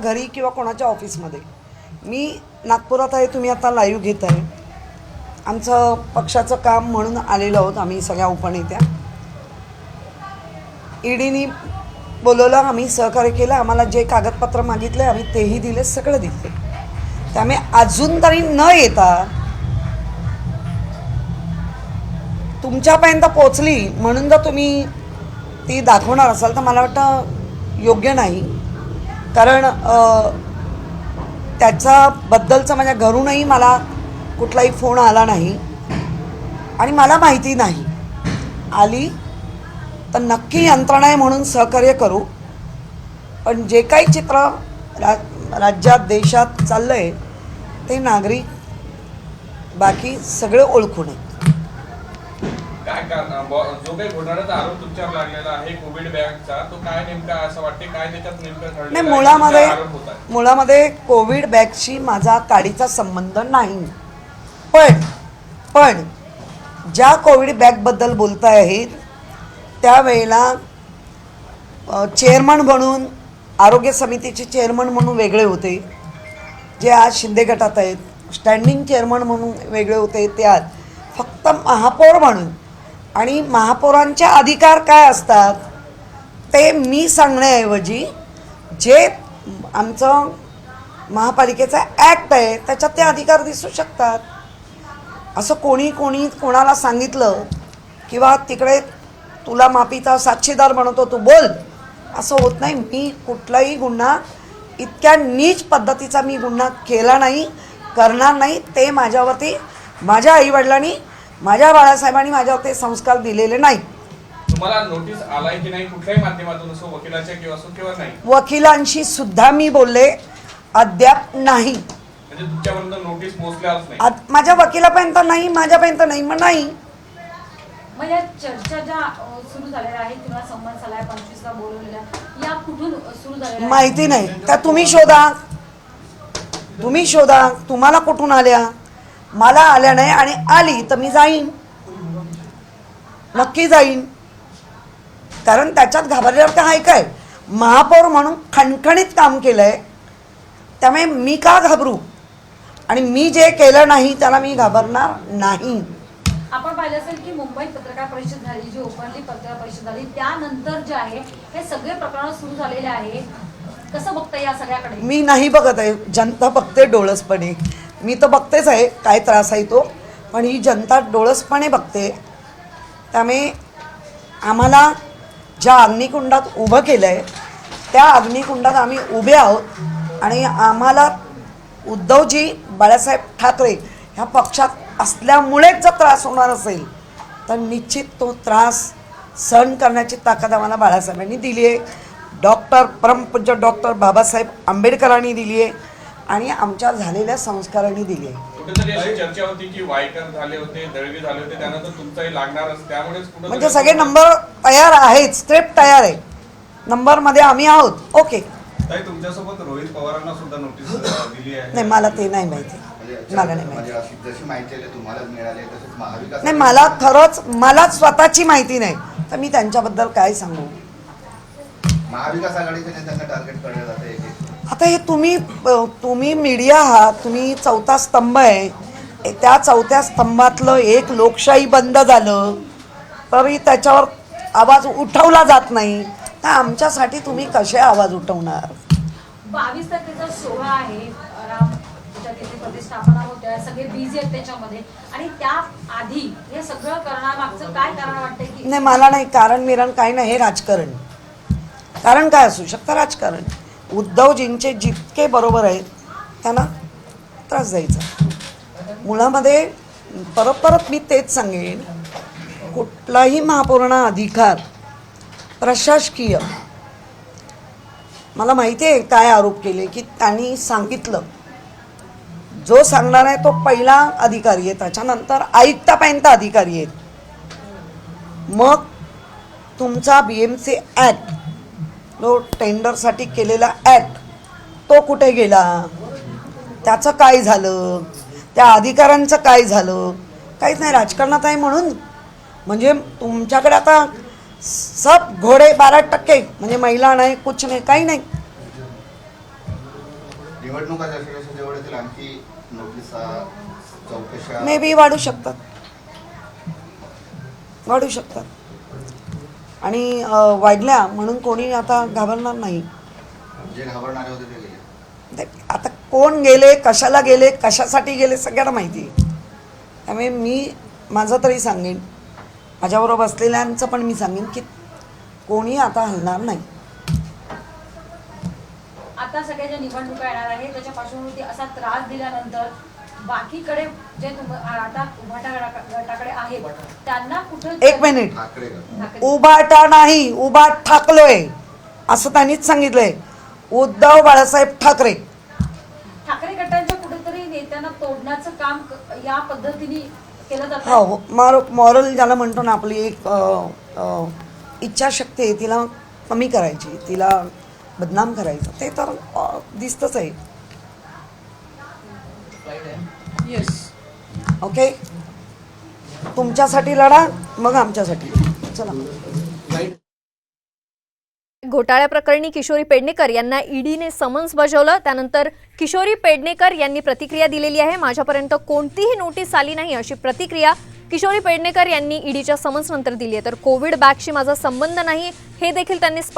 घरी किंवा कोणाच्या ऑफिसमध्ये. मी नागपुरात आहे तुम्ही आता लाईव्ह घेत आहे. आमचं पक्षाचं काम म्हणून आलेलो आहोत आम्ही सगळ्या उपनेत्या. ईडीनी बोलवलं आम्ही सहकार्य केलं आम्हाला जे कागदपत्र मागितले आम्ही तेही दिले सगळं दिले. त्यामुळे अजून तरी न येता तुमच्यापर्यंत पोचली म्हणून जर तुम्ही ती दाखवणार असाल तर मला वाटतं योग्य नाही. कारण त्याच्याबद्दलचं माझ्या घरूनही मला कुठलाही फोन आला नाही आणि मला माहिती नाही. आली तर नक्की यंत्रणा आहे म्हणून सहकार्य करू. पण जे काही चित्र रा राज्यात देशात चाललं आहे ते नागरिक बाकी सगळे ओळखू नये काय कारण ब- जो काही घोटाळ्याचा आरोप तुमच्यावर लागलेला आहे कोविड बॅगचा तो काय नेमका असं वाटते काय त्याच्यात नेमकं घडलेलं नाही? मुळामध्ये. मुळामध्ये कोविड बॅगशी माझा काडीचा संबंध नाही. पण पण ज्या कोविड बॅगबद्दल बोलताय आहेत त्यावेळेला चेअरमन म्हणून आरोग्य समितीचे चेअरमन म्हणून वेगळे होते. जे आज शिंदे गटात आहेत. स्टँडिंग चेअरमन म्हणून वेगळे होते. ते आज फक्त महापौर म्हणून आणि महापौरांचे अधिकार काय असतात ते मी सांगण्याऐवजी जे आमचं महापालिकेचा ॲक्ट आहे त्याच्यात ते अधिकार दिसू शकतात. असं कोणी कोणी कोणाला सांगितलं किंवा तिकडे तुला माफीचा साक्षीदार बनवतो तू बोल. असं होत नाही. मी कुठलाही गुन्हा इतक्या नीच पद्धतीचा मी गुन्हा केला नाही करणार नाही ते माझ्यावरती माझ्या आईवडिलांनी माझ्या बाळासाहेबांनी माझ्यावरती संस्कार दिलेले नाही. तुम्हाला नोटीस आलाय की नाही कुठल्याही माध्यमातून असो वकिलाच्या किंवा असो किंवा नाही? वकिलांशी सुद्धा मी बोलले अद्याप नाही. म्हणजे तुमच्यापर्यंत नोटीस पोहोचल्याच नाही. आत- माझ्या वकिलापर्यंत नाही माझ्यापर्यंत नाही मग नाही. मग या चर्चा ज्या अ, सुरू झालेल्या आहेत किंवा संवाद झालाय पंचवीसला बोलवलेल्या या कुठून अ, सुरू झालेल्या आहेत? माहिती नाही. त्या तुम्ही शोधा. तुम्ही शोधा. तुम्हाला कुठून आल्या? मला आल्या नाही आणि आली तर मी जाईन. नक्की जाईन. कारण त्याच्यात घाबरल्यावर काय आहे काय महापौर म्हणून खणखणीत काम केलंय. त्यामुळे मी का घाबरू? आणि मी जे केलं नाही त्याला मी घाबरणार नाही. आपण पाहिलं असेल की मुंबईत पत्रकार परिषद झाली जी ओपनली पत्रकार परिषद झाली त्यानंतर जे आहे हे सगळे प्रकरण सुरू झालेले आहे. कसं बघता या सगळ्याकडे? मी नाही बघत आहे. जनता बघते डोळसपणे. मी तर बघतेच आहे काय त्रास आहे तो. पण ही जनता डोळसपणे बघते. त्यामुळे आम्हाला ज्या अग्निकुंडात उभं केलं आहे त्या अग्निकुंडात आम्ही उभे आहोत. आणि आम्हाला उद्धवजी बाळासाहेब ठाकरे ह्या पक्षात असल्यामुळेच जर त्रास होणार असेल तर निश्चित तो त्रास सहन करण्याची ताकद आम्हाला बाळासाहेबांनी दिली आहे. डॉक्टर परमपूज्य डॉक्टर बाबासाहेब आंबेडकरांनी दिली आहे. आणि आमच्या झालेल्या संस्कारांनी दिली आहे. कुठेतरी अशी चर्चा होती की वायकर झाले होते दळवी झाले होते त्यानंतर तुमचाही लागणारच त्यामुळेच कुठेतरी म्हणजे सगळे नंबर तयार आहेत स्क्रिप्ट तयार आहे. नंबरमध्ये आम्ही आहोत. ओके. ताई तुमच्यासोबत रोहित पवारांना सुद्धा नोटीस दिली आहे. नाही मला ते नाही माहिती. म्हणजे मला नाही म्हणजे माहिती. अशी जशी माहिती आली तुम्हाला मिळाली तसंच महाविकास नाही मला खरंच मला स्वतःची माहिती नाही. तर मी त्यांच्याबद्दल काय सांगू? महाविकास आघाडीच्या नेत्यांना टार्गेट करण्यात जातं आता हे तुम्ही तुम्ही मीडिया आहात तुम्ही चौथा स्तंभ आहे. त्या चौथ्या स्तंभातलं एक लोकशाही बंद झालं तरी त्याच्यावर आवाज उठवला जात नाही. तर आमच्यासाठी तुम्ही कसे आवाज उठवणार? बावीस तारखेचा सोहळा आहे. राम ज्या तिथे प्रतिष्ठापना होत्या सगळे बिझी आहेत त्याच्यामध्ये. आणि त्या आधी हे सगळं करण्यामागचं काय कारण वाटतंय की नाही मला नाही कारण मिरण काही नाही हे राजकारण. कारण काय असू शकतं राजकारण? उद्धवजींचे जितके बरोबर आहेत त्यांना त्रास द्यायचा. मुळामध्ये परत परत मी तेच सांगेन. कुठलाही महापौराणा अधिकार प्रशासकीय मला माहिती आहे काय आरोप केले की त्यांनी सांगितलं. जो सांगणार आहे तो पहिला अधिकारी आहे त्याच्यानंतर आयुक्तापर्यंत अधिकारी आहेत. मग तुमचा बी एम सी ॲक्ट जो टेंडरसाठी केलेला ॲक्ट तो कुठे गेला? त्याचं काय झालं? त्या अधिकाऱ्यांचं काय झालं? काहीच नाही राजकारणात आहे म्हणून. म्हणजे तुमच्याकडे आता सब घोडे बारा टक्के म्हणजे महिला नाही कुछ नाही काही नाही. मे बी वाढू शकतात. वाढू शकतात. आणि वाढल्या म्हणून कोणी आता घाबरणार नाही. जे घाबरणारे होते ते गेले. ते- आता कोण गेले कशाला गेले कशासाठी गेले सगळ्यांना माहिती. आहे त्यामुळे मी माझं तरी सांगेन. माझ्याबरोबर बसलेल्यांचं पण मी सांगेन की कोणी आता हलणार नाही. आता सगळ्या ज्या निवडणुका येणार आहे त्याच्या पार्श्वभूमीवरती असा त्रास दिल्यानंतर बाकीकडे जे तुम आता उभाटा गटा- गटाकडे आहेत त्यांना कुठं एक मिनिट. ठाकरे गट. ठाकरे- उभाटा नाही उभा ठाकलोय. असं त्यांनीच सांगितलंय. उद्धव बाळासाहेब ठाकरे. ठाकरे गटांच्या कुठेतरी नेत्यांना तोडण्याचं काम क- या पद्धतीने केलं जातं? हो. मॉर मॉरल ज्याला म्हणतो ना आपली एक अ, अ, इच्छाशक्ती आहे तिला कमी करायची तिला बदनाम करायचं. ते तर अ, दिसतंच आहे. ओके तुमच्यासाठी लढा मग आमच्यासाठी. चला. घोटाळ्याप्रकरणी किशोरी पेडणेकर यांना ईडीने समन्स बजावलं. त्यानंतर किशोरी पेडणेकर यांनी प्रतिक्रिया दिलेली आहे. माझ्यापर्यंत कोणतीही नोटीस आली नाही अशी प्रतिक्रिया किशोरी पेडणेकर यांनी ईडीच्या समन्स नंतर दिली आहे. तर कोविड बॅगशी माझा संबंध नाही हे देखील त्यांनी स्पष्ट